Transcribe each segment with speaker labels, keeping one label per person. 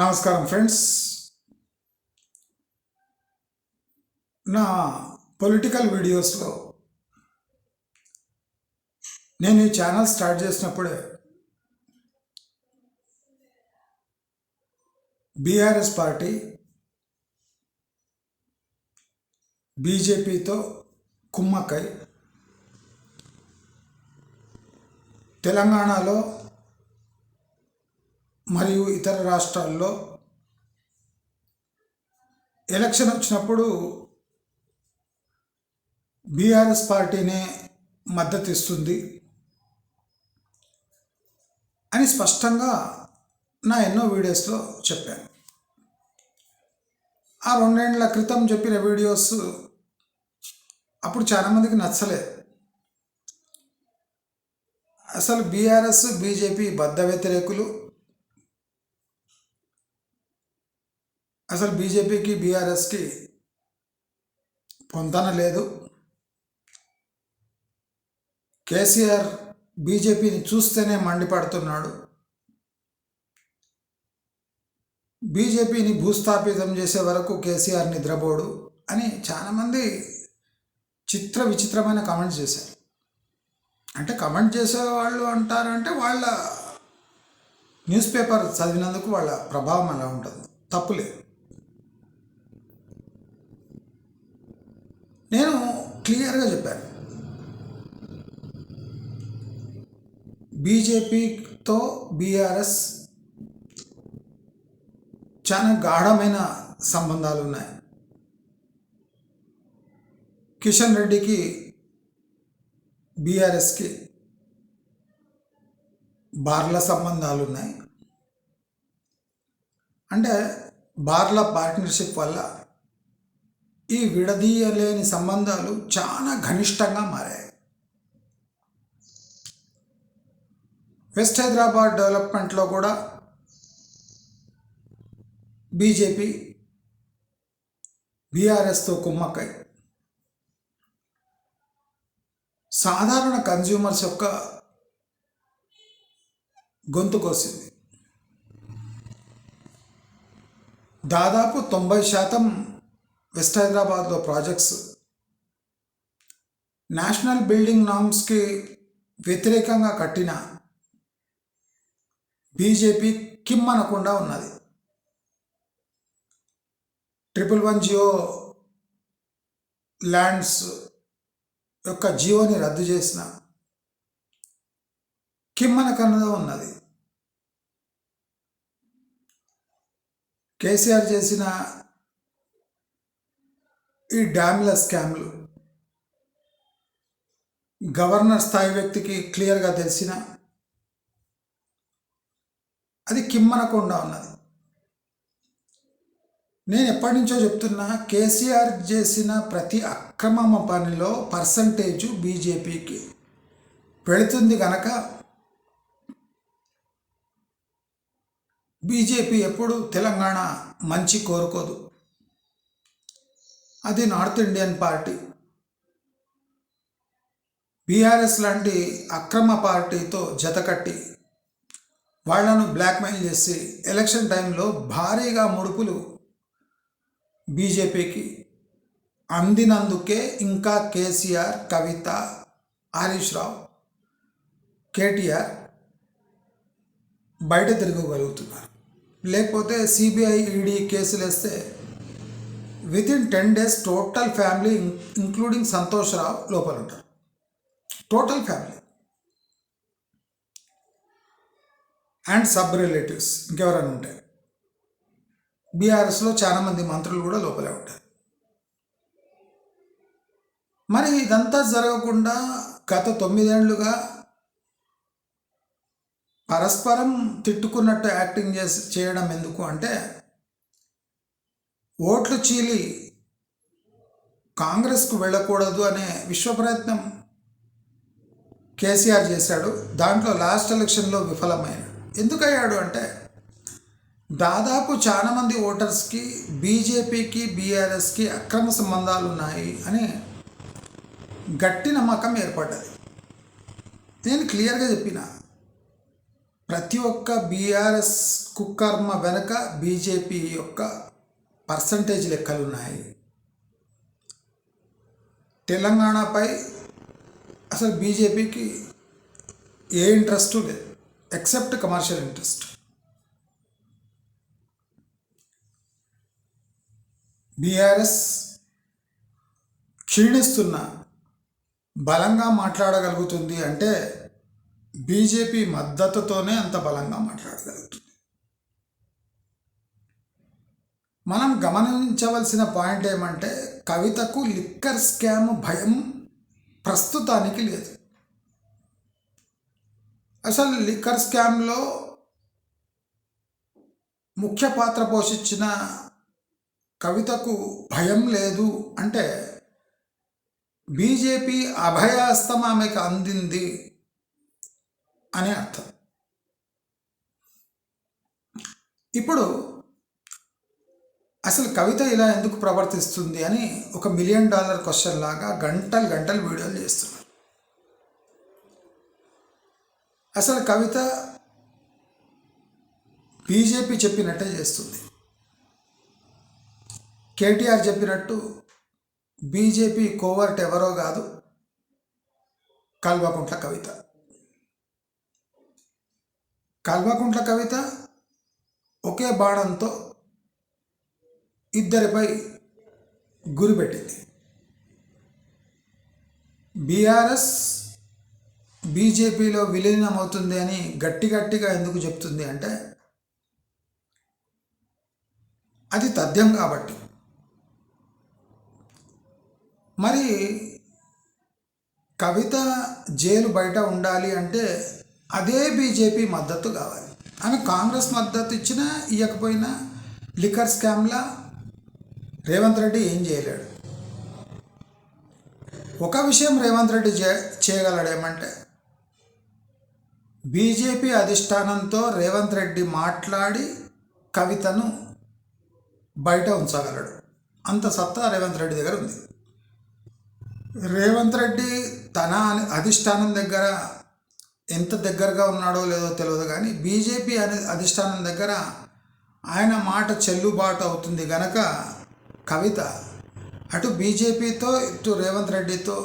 Speaker 1: నమస్కారం ఫ్రెండ్స్. నా పొలిటికల్ వీడియోస్లో నేను ఈ ఛానల్ స్టార్ట్ చేసినప్పుడే బీఆర్ఎస్ పార్టీ బీజేపీతో కుమ్మక్కై తెలంగాణలో మరియు ఇతర రాష్ట్రాల్లో ఎలక్షన్ వచ్చినప్పుడు బీఆర్ఎస్ పార్టీనే మద్దతు ఇస్తుంది అని స్పష్టంగా నా ఎన్నో వీడియోస్లో చెప్పాను. ఆ రెండేళ్ళ క్రితం చెప్పిన వీడియోస్ అప్పుడు చాలామందికి నచ్చలేదు అసలు బీఆర్ఎస్ బీజేపీ బద్ధ వ్యతిరేకులు అసలు బీజేపీకి బీఆర్ఎస్కి పొందన లేదు. కేసీఆర్ బీజేపీని చూస్తేనే మండిపడుతున్నాడు. బీజేపీని భూస్థాపితం చేసే వరకు కేసీఆర్ నిద్రపోడు అని చాలామంది చిత్ర విచిత్రమైన కమెంట్ చేశారు. అంటే కమెంట్ చేసేవాళ్ళు అంటారంటే వాళ్ళ న్యూస్ పేపర్ చదివినందుకు వాళ్ళ ప్రభావం అలా ఉంటుంది. తప్పులేదు నేను క్లియర్గా చెప్పాను. బీజేపీతో బీఆర్ఎస్ చాలా గాఢమైన సంబంధాలు ఉన్నాయి. కిషన్ రెడ్డికి బీఆర్ఎస్కి బార్ల సంబంధాలు ఉన్నాయి. అంటే బార్ల పార్ట్నర్షిప్ వల్ల ఈ విడదీయలేని సంబంధాలు చాలా ఘనిష్టంగా మారాయి. వెస్ట్ హైదరాబాద్ డెవలప్మెంట్లో కూడా బీజేపీ బీఆర్ఎస్తో కుమ్మక్కై. సాధారణ కన్జ్యూమర్స్ యొక్క గొంతు కోసింది. దాదాపు తొంభై శాతం వెస్ట్ హైదరాబాద్లో ప్రాజెక్ట్స్. నేషనల్ బిల్డింగ్ నామ్స్కి వ్యతిరేకంగా కట్టిన బీజేపీ కిమ్మనకుండా ఉన్నది. ట్రిపుల్ వన్ జియో ల్యాండ్స్ యొక్క జియోని రద్దు చేసిన కిమ్మనకన్నదా ఉన్నది. కేసీఆర్ చేసిన ఈ డ్యామ్ల స్కామ్లు. గవర్నర్ స్థాయి వ్యక్తికి క్లియర్గా తెలిసిన అది కిమ్మనకుండా ఉన్నది. నేను ఎప్పటి నుంచో చెప్తున్నా కేసీఆర్ చేసిన ప్రతి అక్రమ పనిలో పర్సంటేజ్ బీజేపీకి. వెళుతుంది కనుక బీజేపీ ఎప్పుడు తెలంగాణ మంచి కోరుకోదు. అది నార్త్ ఇండియన్ పార్టీ. బీఆర్ఎస్ లాంటి అక్రమ పార్టీతో జతకట్టి వాళ్ళను బ్లాక్మెయిల్ చేసి ఎలక్షన్ టైంలో భారీగా ముడుపులు బీజేపీకి అందినందుకే ఇంకా కేసీఆర్ కవిత హరీష్ రావు కేటీఆర్ బయట తిరగగలుగుతున్నారు. లేకపోతే సిబిఐ ఈడీ కేసులు వేస్తే with in ten days total family including Santosh Rao లోపల ఉంటారు. Total family and sub relatives ఇంకెవరైనా ఉంటాయి బీఆర్ఎస్లో చాలామంది మంత్రులు కూడా లోపలే ఉంటారు. మరి ఇదంతా జరగకుండా గత తొమ్మిదేండ్లుగా పరస్పరం తిట్టుకున్నట్టు యాక్టింగ్ చేసి చేయడం ఎందుకు అంటే ఓట్లు చీలి కాంగ్రెస్కు వెళ్ళకూడదు అనే విశ్వ ప్రయత్నం కేసీఆర్ చేశాడు. దాంట్లో లాస్ట్ ఎలక్షన్లో విఫలమయ్యాడు ఎందుకయ్యాడు అంటే దాదాపు చాలామంది ఓటర్స్కి బీజేపీకి బీఆర్ఎస్కి అక్రమ సంబంధాలు ఉన్నాయి అని గట్టి నమ్మకం ఏర్పడ్డది. నేను క్లియర్గా చెప్పిన ప్రతి ఒక్క బీఆర్ఎస్ కుకర్మ వెనుక బీజేపీ యొక్క పర్సంటేజ్ లెక్కలు ఉన్నాయి. తెలంగాణపై అసలు బీజేపీకి ఏ ఇంట్రెస్ట్ లేదు ఎక్సెప్ట్ కమర్షియల్ ఇంట్రెస్ట్. బీఆర్ఎస్ క్షీణిస్తున్న బలంగా మాట్లాడగలుగుతుంది అంటే బీజేపీ మద్దతుతోనే అంత బలంగా మాట్లాడగలుగుతుంది. మనం గమనించవలసిన పాయింట్ ఏమంటే కవితకు లిక్కర్ స్కామ్ భయం ప్రస్తుతానికి లేదు. అసలు లిక్కర్ స్కామ్లో ముఖ్య పాత్ర పోషించిన కవితకు భయం లేదు అంటే బీజేపీ అభయాస్తం ఆమెకు అందింది అని అర్థం. ఇప్పుడు అసలు కవిత ఇలా ఎందుకు ప్రవర్తిస్తుంది అని ఒక మిలియన్ డాలర్ క్వశ్చన్ లాగా గంటలు గంటలు వీడియోలు చేస్తున్నారు అసలు కవిత బీజేపీ చెప్పినట్టే చేస్తుంది. కేటీఆర్ చెప్పినట్టు బీజేపీ కోవర్ట్ ఎవరో కాదు కల్వకుంట్ల కవిత. కల్వకుంట్ల కవిత ఒకే బాణంతో ఇద్దరిపై గురిపెట్టింది బీఆర్ఎస్ బీజేపీలో విలీనం అవుతుంది అని గట్టి గట్టిగా ఎందుకు చెప్తుంది అంటే అది తథ్యం కాబట్టి. మరి కవిత జైలు బయట ఉండాలి అంటే అదే బీజేపీ మద్దతు కావాలి. ఆమె కాంగ్రెస్ మద్దతు ఇచ్చినా ఇవ్వకపోయినా లిక్కర్ స్కామ్లా రేవంత్ రెడ్డి ఏం చేయలేడు. ఒక విషయం రేవంత్ రెడ్డి చే చేయగలడు ఏమంటే బీజేపీ అధిష్టానంతో రేవంత్ రెడ్డి మాట్లాడి కవితను బయట ఉంచగలడు. అంత సత్తా రేవంత్ రెడ్డి దగ్గర ఉంది. రేవంత్ రెడ్డి తన అధిష్టానం దగ్గర ఎంత దగ్గరగా ఉన్నాడో లేదో తెలియదు కానీ బీజేపీ అనే అధిష్టానం దగ్గర ఆయన మాట చెల్లుబాటు అవుతుంది గనక కవిత. అటు బీజేపీతో ఇటు రేవంత్ రెడ్డితో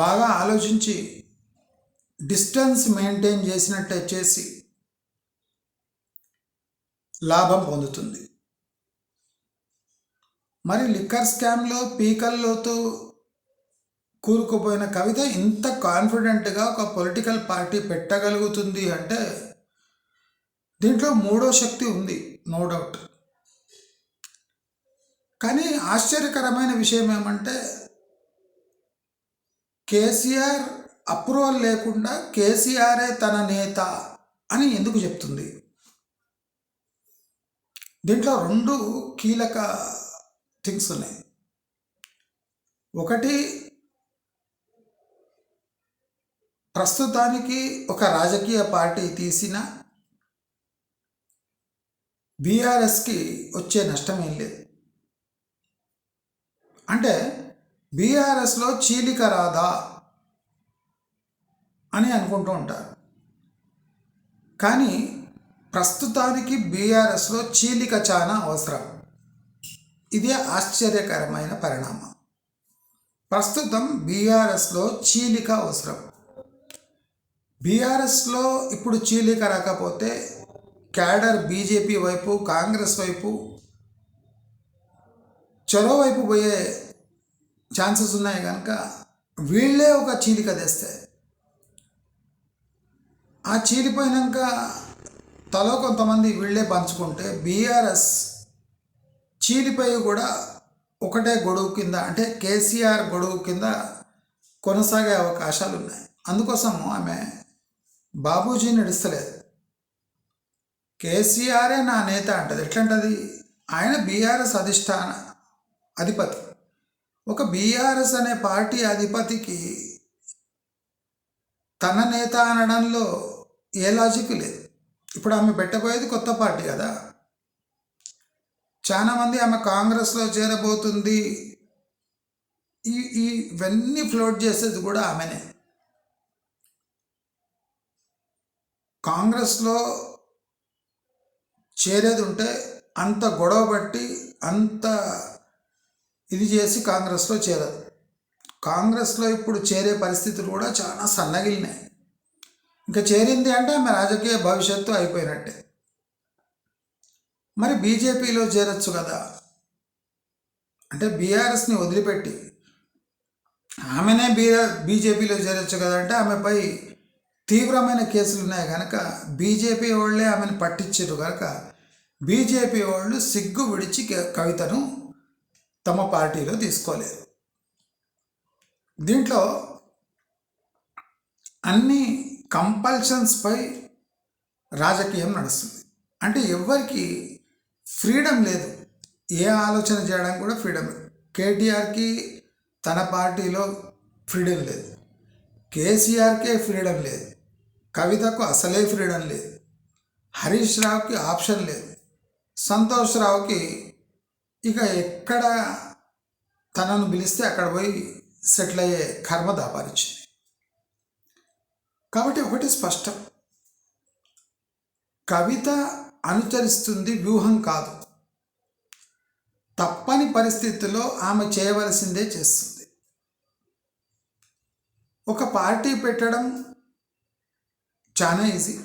Speaker 1: బాగా ఆలోచించి డిస్టెన్స్ మెయింటైన్ చేసినట్టే చేసి లాభం పొందుతుంది. మరి లిక్కర్ స్కామ్లో పీకల్లోతో కూరుకుపోయిన కవిత ఇంత కాన్ఫిడెంట్గా ఒక పొలిటికల్ పార్టీ పెట్టగలుగుతుంది అంటే దీంట్లో మూడో శక్తి ఉంది నో డౌట్. కానీ ఆశ్చర్యకరమైన విషయం ఏమంటే కేసీఆర్ అప్రూవల్ లేకుండా కేసీఆరే తన నేత అని ఎందుకు చెప్తుంది? దీంట్లో రెండు కీలక థింగ్స్ ఉన్నాయి. ఒకటి ప్రస్తుతానికి ఒక రాజకీయ పార్టీ తీసిన బీఆర్ఎస్కి వచ్చే నష్టం ఏం లేదు. అంటే బీఆర్ఎస్లో చీలిక రాదా అని అనుకుంటూ ఉంటారు. కానీ ప్రస్తుతానికి బీఆర్ఎస్లో చీలిక చాలా అవసరం. ఇదే ఆశ్చర్యకరమైన పరిణామం. ప్రస్తుతం బీఆర్ఎస్లో చీలిక అవసరం. బీఆర్ఎస్లో ఇప్పుడు చీలిక రాకపోతే క్యాడర్ బీజేపీ వైపు కాంగ్రెస్ వైపు చెరో వైపు పోయే ఛాన్సెస్ ఉన్నాయి కనుక వీళ్ళే ఒక చీలిక తెస్తే. ఆ చీలిపోయినాక తలో కొంతమంది వీళ్ళే పంచుకుంటే బీఆర్ఎస్ చీలిపోయి కూడా ఒకటే గొడుగు కింద అంటే కేసీఆర్ గొడుగు కింద కొనసాగే అవకాశాలు ఉన్నాయి. అందుకోసం ఆమె బాబూజీ నడుస్తలేదు. కేసీఆరే నా నేత అంటది. ఎట్లంటది? ఆయన బీఆర్ఎస్ అధిష్టాన అధిపతి. ఒక బీఆర్ఎస్ అనే పార్టీ అధిపతికి తన నేత అనడంలో ఏ లాజిక్ లేదు. ఇప్పుడు ఆమె పెట్టబోయేది కొత్త పార్టీ కదా. చాలామంది ఆమె కాంగ్రెస్లో చేరబోతుంది. ఈ ఇవన్నీ ఫ్లోట్ చేసేది కూడా ఆమెనే. కాంగ్రెస్లో చేరేది ఉంటే అంత గొడవ పట్టి అంత ఇది చేసి కాంగ్రెస్లో చేరదు. కాంగ్రెస్లో ఇప్పుడు చేరే పరిస్థితులు కూడా చాలా సన్నగిలినాయి. ఇంకా చేరింది అంటే ఆమె రాజకీయ భవిష్యత్తు అయిపోయినట్టే. మరి బీజేపీలో చేరొచ్చు కదా? అంటే బీఆర్ఎస్ని వదిలిపెట్టి ఆమెనే బీఆర్ బీజేపీలో చేరొచ్చు కదా అంటే ఆమెపై తీవ్రమైన కేసులు ఉన్నాయి కనుక బీజేపీ వాళ్ళే ఆమెను పట్టించారు కనుక బీజేపీ వాళ్ళు సిగ్గు విడిచి కవితను తమ పార్టీలో తీసుకోలేదు. దీంట్లో అన్ని కంపల్షన్స్పై రాజకీయం నడుస్తుంది. అంటే ఎవరికి ఫ్రీడమ్ లేదు. ఏ ఆలోచన చేయడానికి కూడా ఫ్రీడమ్ లేదు. కేటీఆర్కి తన పార్టీలో ఫ్రీడమ్ లేదు. కేసీఆర్కే ఫ్రీడమ్ లేదు. కవితకు అసలే ఫ్రీడమ్ లేదు. హరీష్ రావుకి ఆప్షన్ లేదు. సంతోష్ రావుకి ఇక ఎక్కడ తనను పిలిస్తే అక్కడ పోయి సెటిల్ అయ్యే కర్మ దాపారించింది కాబట్టి ఒకటి స్పష్టం. కవిత అనుచరిస్తుంది వ్యూహం కాదు. తప్పని పరిస్థితుల్లో ఆమె చేయవలసిందే చేస్తుంది. ఒక పార్టీ పెట్టడం చాలా ఈజీ.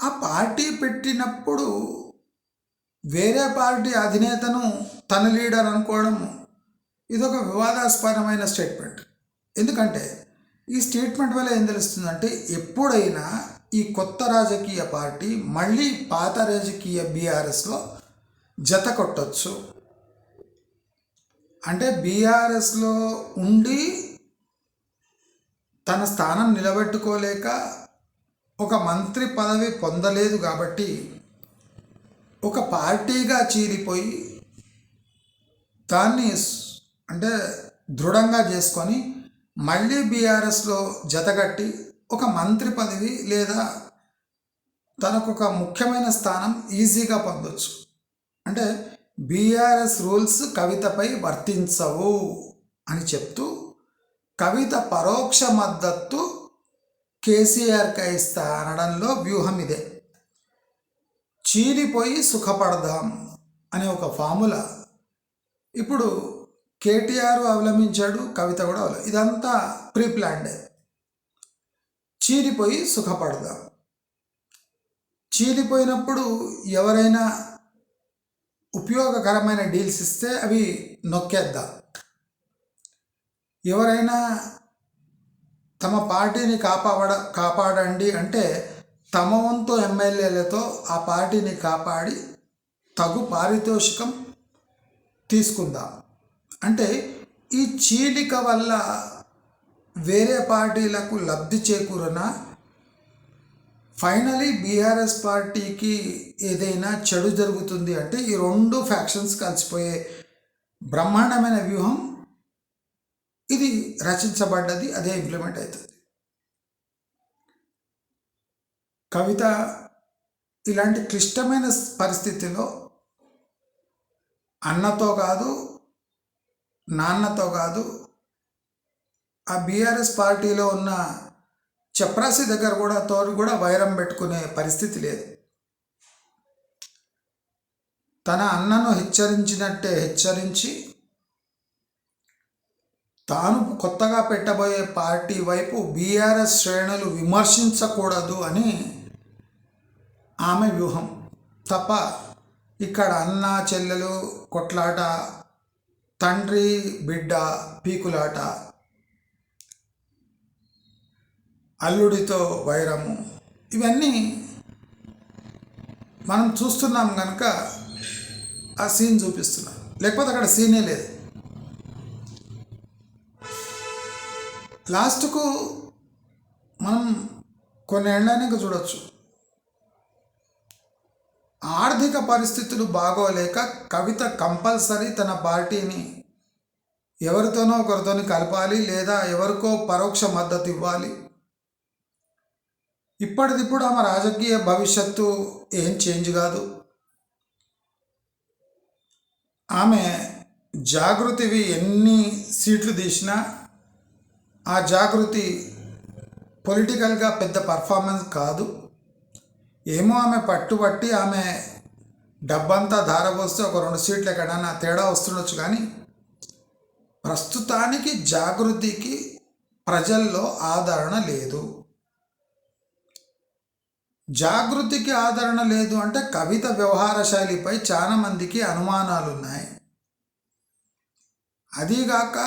Speaker 1: ఆ పార్టీ పెట్టినప్పుడు వేరే పార్టీ అధినేతను తన లీడర్ అనుకోవడం ఇదొక వివాదాస్పదమైన స్టేట్మెంట్. ఎందుకంటే ఈ స్టేట్మెంట్ వల్ల ఏం తెలుస్తుందంటే ఎప్పుడైనా ఈ కొత్త రాజకీయ పార్టీ మళ్ళీ పాత రాజకీయ బీఆర్ఎస్లో జత కొట్టచ్చు. అంటే బీఆర్ఎస్లో ఉండి తన స్థానం నిలబెట్టుకోలేక ఒక మంత్రి పదవి పొందలేదు కాబట్టి ఒక పార్టీగా చీలిపోయి దాన్ని అంటే దృఢంగా చేసుకొని మళ్ళీ బీఆర్ఎస్లో జతగట్టి ఒక మంత్రి పదవి లేదా తనకు ఒక ముఖ్యమైన స్థానం ఈజీగా పొందొచ్చు. అంటే బీఆర్ఎస్ రూల్స్ కవితపై వర్తించవు అని చెప్తూ కవిత పరోక్ష మద్దతు కేసీఆర్కి ఇస్తా అనడంలో వ్యూహం ఇదే. చీలిపోయి సుఖపడదాం అనే ఒక ఫార్ములా. ఇప్పుడు కేటీఆర్ అవలంబించాడు కవిత కూడా ఇదంతా ప్రీ ప్లాన్డే చీలిపోయి సుఖపడదాం. చీలిపోయినప్పుడు ఎవరైనా ఉపయోగకరమైన డీల్స్ ఇస్తే అవి నొక్కేద్దాం. ఎవరైనా తమ పార్టీని కాపాడ కాపాడండి అంటే తమ వంతు ఎమ్మెల్యేలతో ఆ పార్టీని కాపాడి తగు పారితోషికం తీసుకుందాం? అంటే ఈ చీలిక వల్ల వేరే పార్టీలకు లబ్ధి చేకూరన? ఫైనలీ బీఆర్ఎస్ పార్టీకి ఏదైనా చెడు జరుగుతుంది అంటే ఈ రెండు ఫ్యాక్షన్స్ కలిసిపోయే బ్రహ్మాండమైన వ్యూహం ఇది రచించబడ్డది అదే ఇంప్లిమెంట్ అవుతుంది. కవిత ఇలాంటి క్లిష్టమైన పరిస్థితిలో అన్నతో కాదు నాన్నతో కాదు ఆ బీఆర్ఎస్ పార్టీలో ఉన్న చప్రాసి దగ్గర కూడా తోడు కూడా వైరం పెట్టుకునే పరిస్థితి లేదు. తన అన్నను హెచ్చరించినట్టే హెచ్చరించి తాను కొత్తగా పెట్టబోయే పార్టీ వైపు బీఆర్ఎస్ శ్రేణులు విమర్శించకూడదు అని ఆమె వ్యూహం. తప్ప ఇక్కడ అన్న చెల్లెలు కొట్లాట తండ్రి బిడ్డ పీకులాట అల్లుడితో వైరము. ఇవన్నీ మనం చూస్తున్నాం కనుక ఆ సీన్ చూపిస్తున్నాం. లేకపోతే అక్కడ సీనే లేదు. లాస్ట్కు మనం కొన్ని ఏళ్ళనిక చూడొచ్చు. ఆర్థిక పరిస్థితులు బాగోలేక కవిత కంపల్సరీ తన పార్టీని ఎవరితోనో ఒకరితోని కలపాలి లేదా ఎవరికో పరోక్ష మద్దతు ఇవ్వాలి. ఇప్పటిదిప్పుడు ఆమె రాజకీయ భవిష్యత్తు ఏం చేంజ్ కాదు. ఆమె జాగృతివి ఎన్ని సీట్లు తీసినా ఆ జాగృతి పొలిటికల్గా పెద్ద పర్ఫార్మెన్స్ కాదు. ఏమో ఆమె పట్టుబట్టి ఆమె డబ్బంతా ధారపోస్తే ఒక రెండు సీట్లు ఎక్కడైనా తేడా వస్తుండొచ్చు కానీ ప్రస్తుతానికి జాగృతికి ప్రజల్లో ఆదరణ లేదు. జాగృతికి ఆదరణ లేదు అంటే కవిత వ్యవహార శైలిపై చాలామందికి అనుమానాలు ఉన్నాయి అదీగాక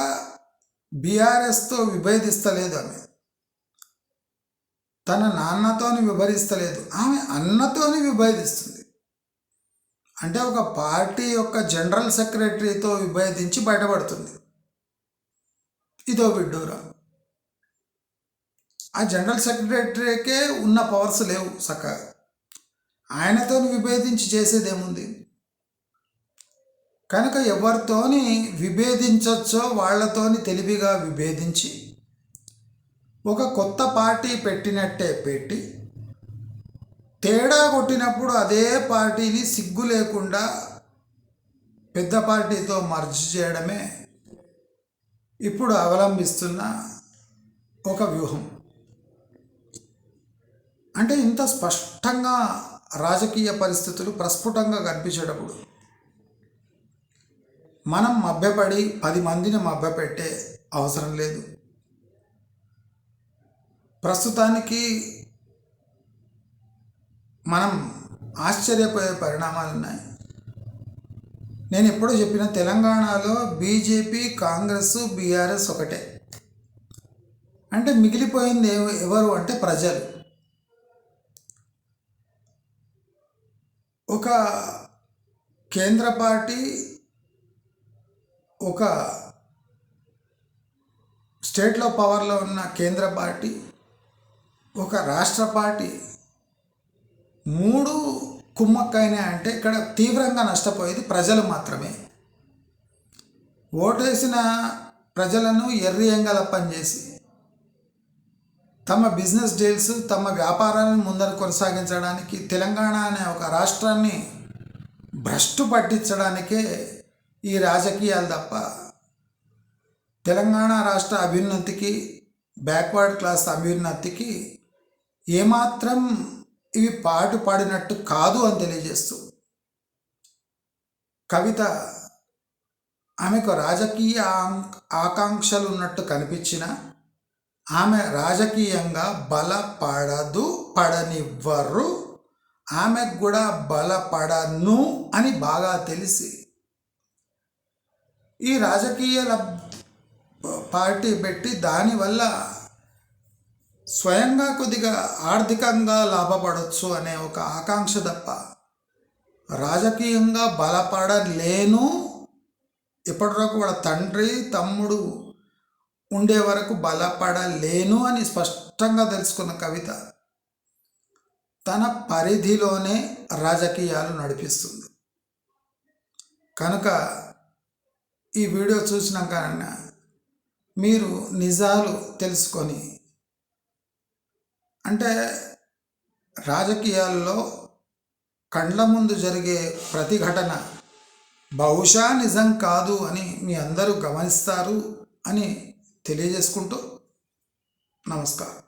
Speaker 1: బీఆర్ఎస్తో విభేదిస్తలేదు ఆమె. తన నాన్నతోని విభజిస్తలేదు. ఆమె అన్నతోని విభేదిస్తుంది అంటే ఒక పార్టీ యొక్క జనరల్ సెక్రటరీతో విభేదించి బయటపడుతుంది. ఇదో విడ్డూరం. ఆ జనరల్ సెక్రటరీకే ఉన్న పవర్స్ లేవు చక్కగా. ఆయనతో విభేదించి చేసేదేముంది? కనుక ఎవరితోని విభేదించవచ్చో వాళ్ళతోని తెలివిగా విభేదించి ఒక కొత్త పార్టీ పెట్టినట్టే పెట్టి తేడా కొట్టినప్పుడు అదే పార్టీని సిగ్గు లేకుండా పెద్ద పార్టీతో మర్జ్ చేయడమే ఇప్పుడు అవలంబిస్తున్న ఒక వ్యూహం. అంటే ఇంత స్పష్టంగా రాజకీయ పరిస్థితులు ప్రస్ఫుటంగా కనిపించేటప్పుడు మనం మభ్యపడి పది మందిని మభ్యపెట్టే అవసరం లేదు. ప్రస్తుతానికి మనం ఆశ్చర్యపోయే పరిణామాలు ఉన్నాయి. నేను ఎప్పుడూ చెప్పిన తెలంగాణలో బీజేపీ కాంగ్రెస్ బీఆర్ఎస్ ఒకటే. అంటే మిగిలిపోయింది ఎవరు అంటే ప్రజలు. ఒక కేంద్ర పార్టీ ఒక స్టేట్లో పవర్లో ఉన్న కేంద్ర పార్టీ ఒక రాష్ట్ర పార్టీ మూడు కుమ్మక్కైనాయి అంటే ఇక్కడ తీవ్రంగా నష్టపోయేది ప్రజలు మాత్రమే. ఓటేసిన ప్రజలను ఎర్రి ఎంగలప్పని చేసి తమ బిజినెస్ డీల్స్ తమ వ్యాపారాలను ముందర కొనసాగించడానికి తెలంగాణ అనే ఒక రాష్ట్రాన్ని భ్రష్టు పట్టించడానికే ఈ రాజకీయాలు తప్ప తెలంగాణ రాష్ట్ర అభ్యున్నతికి బ్యాక్వర్డ్ క్లాస్ అభ్యున్నతికి ఏమాత్రం ఇవి పాటు పాడినట్టు కాదు అని తెలియజేస్తూ కవిత ఆమెకు రాజకీయ ఆకాంక్షలు ఉన్నట్టు కనిపించిన ఆమె రాజకీయంగా బలపడదు పడనివ్వరు. ఆమెకు కూడా బలపడను అని బాగా తెలిసి ఈ రాజకీయ పార్టీ పెట్టి దానివల్ల స్వయంగా కొద్దిగా ఆర్థికంగా లాభపడవచ్చు అనే ఒక ఆకాంక్ష తప్ప రాజకీయంగా బలపడలేను. ఇప్పటివరకు వాళ్ళ తండ్రి తమ్ముడు ఉండే వరకు బలపడలేను అని స్పష్టంగా తెలుసుకున్న కవిత తన పరిధిలోనే రాజకీయాలు నడిపిస్తుంది. కనుక ఈ వీడియో చూసినాక మీరు నిజాలు తెలుసుకొని అంటే రాజకీయాల్లో కండ్ల ముందు జరిగే ప్రతిఘటన బహుశా నిజం కాదు అని మీ అందరూ గమనిస్తారు అని తెలియజేసుకుంటూ నమస్కారం.